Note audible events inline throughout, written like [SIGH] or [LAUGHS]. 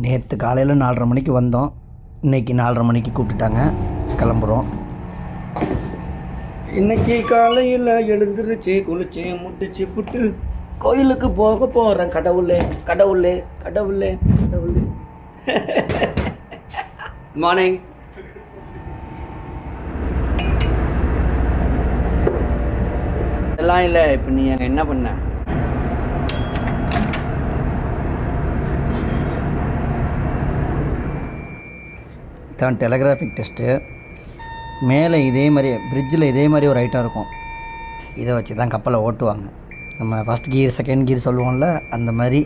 நேற்று காலையில் நாலரை மணிக்கு வந்தோம். இன்னைக்கு நாலரை மணிக்கு கூப்பிட்டுட்டாங்க. கிளம்புறோம். இன்னைக்கு காலையில் எழுந்துருச்சு குளிச்சு முட்டிச்சு புட்டு கோயிலுக்கு போக போகிறேன் கடவுளே கடவுளே கடவுளே கடவுளே. மார்னிங் எல்லாம் இல்லை இப்போ நீ என்ன பண்ண? தான் டெலகிராஃபிக் டெஸ்ட்டு மேலே இதே மாதிரி பிரிட்ஜில் இதே மாதிரி ஒரு ஐட்டம் இருக்கும். இதை வச்சு தான் கப்பலை ஓட்டுவாங்க. நம்ம ஃபஸ்ட் கியர் செகண்ட் கியர் சொல்லுவோம்ல அந்த மாதிரி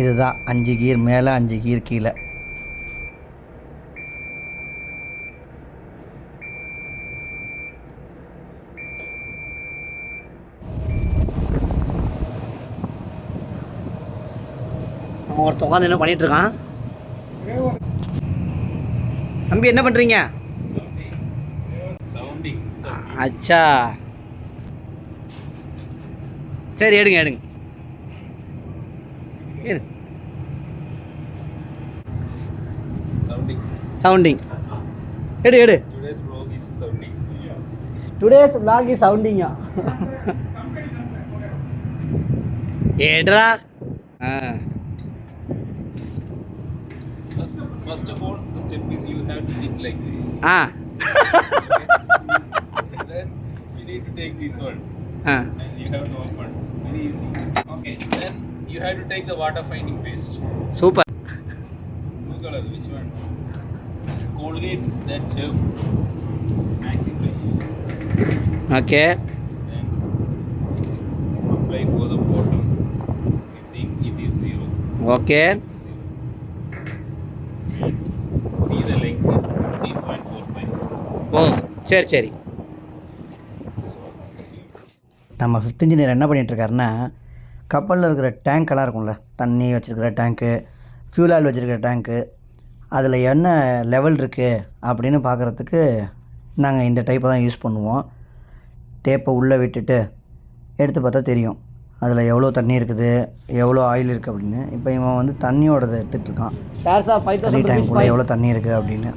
இதுதான். அஞ்சு கீர் மேலே அஞ்சு கீர் கீழே. அவன் ஒருத்தன் உட்காந்து என்ன பண்ணிட்டு இருக்கான்? தம்பி என்ன பண்ணுறீங்க அச்சா சரி எடுங்க எடுங்க எடு Sounding. சவுண்டிங் எடு எடு Today's vlog is sounding. Today's vlog is சவுண்டிங்கா ஏடுறா ah First, first of all, the step is you have to sit like this. Ah. [LAUGHS] then you need to take this one. Ah. And you have to open. Very easy. Okay. Then you have to take the water finding paste. Super. Blue color. Which one? It's Colgate. That gel. Maxi Okay. Then apply for the bottom. I think it is zero. Okay. See the length. 15.45. ஓ சரி சரி நம்ம fifth engineer என்ன பண்ணிகிட்ருக்காருன்னா கப்பலில் இருக்கிற டேங்க்கெல்லாம் இருக்கும்ல தண்ணி வச்சுருக்கிற டேங்க்கு fuel oil வச்சுருக்கிற டேங்க்கு அதில் என்ன லெவல் இருக்குது அப்படின்னு பார்க்குறதுக்கு நாங்கள் இந்த டைப்பை தான் யூஸ் பண்ணுவோம் டேப்பை உள்ளே விட்டுட்டு எடுத்து பார்த்தா தெரியும் அதில் எவ்வளோ தண்ணி இருக்குது எவ்வளோ ஆயில் இருக்குது அப்படின்னு. இப்போ இவன் வந்து தண்ணியோடதை எடுத்துகிட்டு இருக்கான் தண்ணி டேங்க்குள்ளே எவ்வளோ தண்ணி இருக்குது அப்படின்னு.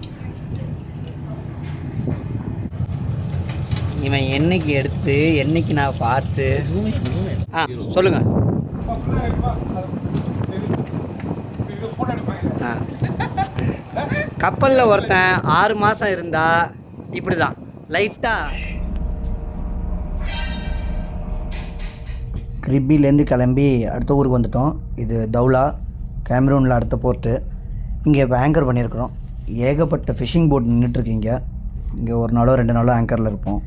இவன் என்னைக்கு எடுத்து என்னைக்கு நான் பார்த்து. ஆ சொல்லுங்கள் ஆ. கப்பலில் ஒருத்தன் ஆறு மாதம் இருந்தா இப்படி தான் லைட்டாக கிரிப்பிலேருந்து கிளம்பி அடுத்த ஊருக்கு வந்துட்டோம் இது தௌலா கேமரூனில் அடுத்த போர்ட்டு இங்கே இப்போ ஆங்கர் பண்ணியிருக்கிறோம் ஏகப்பட்ட ஃபிஷிங் போட் நின்றுட்டுருக்கீங்க இங்கே ஒரு நாளோ ரெண்டு நாளோ ஆங்கரில் இருப்போம்